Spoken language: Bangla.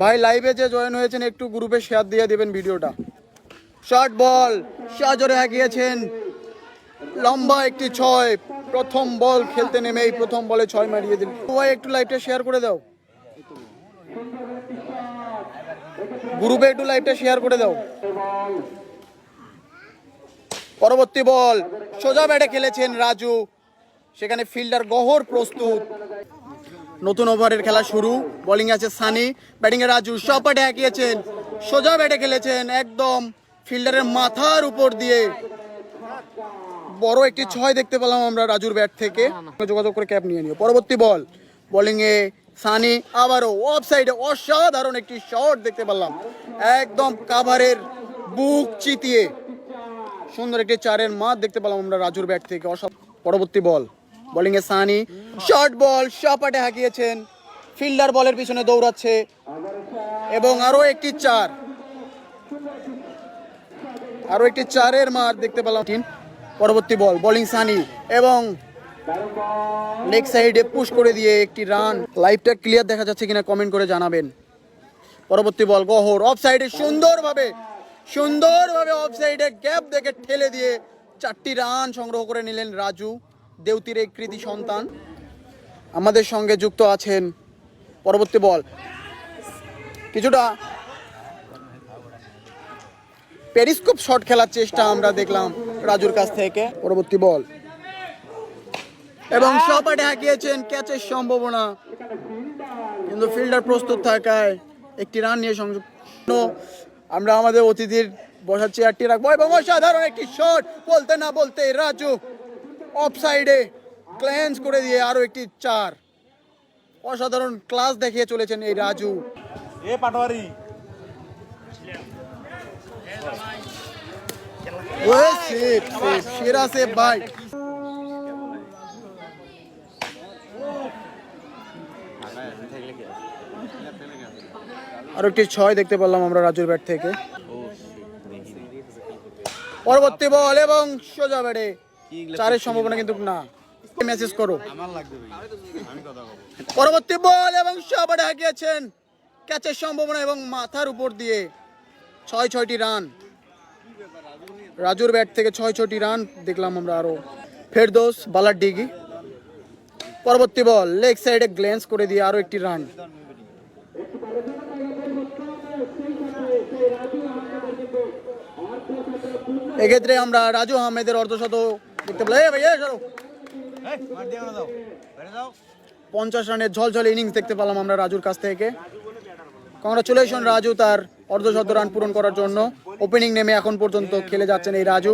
ভাই লাইভে যে জয়েন হয়েছেন, একটু গ্রুপে শেয়ার দিয়ে দেবেন ভিডিওটা শর্ট বল সাজরে হাঁকিয়েছেন লম্বা একটি ছয়, প্রথম বল খেলতে নেমে এই প্রথম বলে ছয় মারিয়ে দিল ভাই একটু লাইভটা শেয়ার করে দাও। গ্রুপে একটু লাইভটা শেয়ার করে দাও। পরবর্তী বল সোজা ব্যাটে খেলেছেন রাজু। সেখানে ফিল্ডার গহর প্রস্তুত। নতুন ওভারের খেলা শুরু। বোলিং আছে সানি ব্যাটিং এ রাজু সপাটে হাঁকিয়েছেন, সোজা ব্যাটে খেলেছেন একদম ফিল্ডারের মাথার উপর দিয়ে। বড় একটি ছয় দেখতে পেলাম আমরা রাজুর ব্যাট থেকে। যোগাযোগ করে ক্যাপ নিয়ে নিও। পরবর্তী বল। বোলিং এ সানি আবারও অফ সাইডে অসাধারণ একটি শট দেখতে পেলাম। একদম কাভারের বুক চিতিয়ে। সুন্দর একটি চারের মাঠ দেখতে পেলাম আমরা রাজুর ব্যাট থেকে। অসা পরবর্তী বল। বোলিং এ সানি। শর্ট বল সপাটে হাঁকিয়েছেন। ফিল্ডার বলের পিছনে দৌড়াচ্ছে। এবং আরও একটি চার। আরও একটি চারের মার দেখতে পেলাম টিম পরবর্তী বল বোলিং সানি। এবং লেগ সাইডে পুশ করে দিয়ে একটি রান লাইভটা ক্লিয়ার দেখা যাচ্ছে কিনা কমেন্ট করে জানাবেন। পরবর্তী বল গহর অফ সাইডে সুন্দরভাবে সুন্দরভাবে অফ সাইডে গ্যাপ দেখে ঠেলে দিয়ে চারটি রান সংগ্রহ করে নিলেন রাজু। দেউতির এই কৃতি সন্তান আমাদের সঙ্গে যুক্ত আছেন। পরবর্তী বল। কিছুটা পেরিস্কোপ শট খেলার চেষ্টা আমরা দেখলাম রাজুর কাছ থেকে। পরবর্তী বল। এবং সপাটে হাঁকিয়েছেন, ক্যাচের সম্ভাবনা। কিন্তু ফিল্ডার প্রস্তুত থাকায় একটি রান নিয়ে সংযুক্ত। আমরা আমাদের অতিথির বসার চেয়ারটি রাখব এবং অসাধারণ একটি শট। বলতে না বলতে রাজু অফ সাইডে ক্ল্যান্স করে দিয়ে আরও একটি চার। অসাধারণ ক্লাস দেখিয়ে চলেছেন এই রাজু। এ পাটোয়ারি। সেরা ভাই। আর একটি ছয় দেখতে পেলাম আমরা রাজুর ব্যাট থেকে। পরবর্তী বল এবং সোজা ব্যাটে। চারের সম্ভাবনা কিন্তু না। মেসেজ করো। পরবর্তী বল এবং সবারে হাঁকিয়েছেন। ক্যাচের সম্ভাবনা এবং মাথার উপর দিয়ে ছয় ছয়টি রান। রাজুর ব্যাট থেকে ছয় ছয়টি রান দেখলাম আমরা আরও। ফেরদোস বালার ডিগি। পরবর্তী বল লেগ সাইডে গ্লেন্স করে দিয়ে আরও একটি রান। এক্ষেত্রে আমরা রাজু আহমেদের অর্ধশত পঞ্চাশ রানের ঝলঝল ইনিংস দেখতে পেলাম আমরা রাজুর কাছ থেকে। কংগ্রাচুলেশন রাজু তার অর্ধশত রান পূরণ করার জন্য। ওপেনিং নেমে এখন পর্যন্ত খেলে যাচ্ছেন এই রাজু।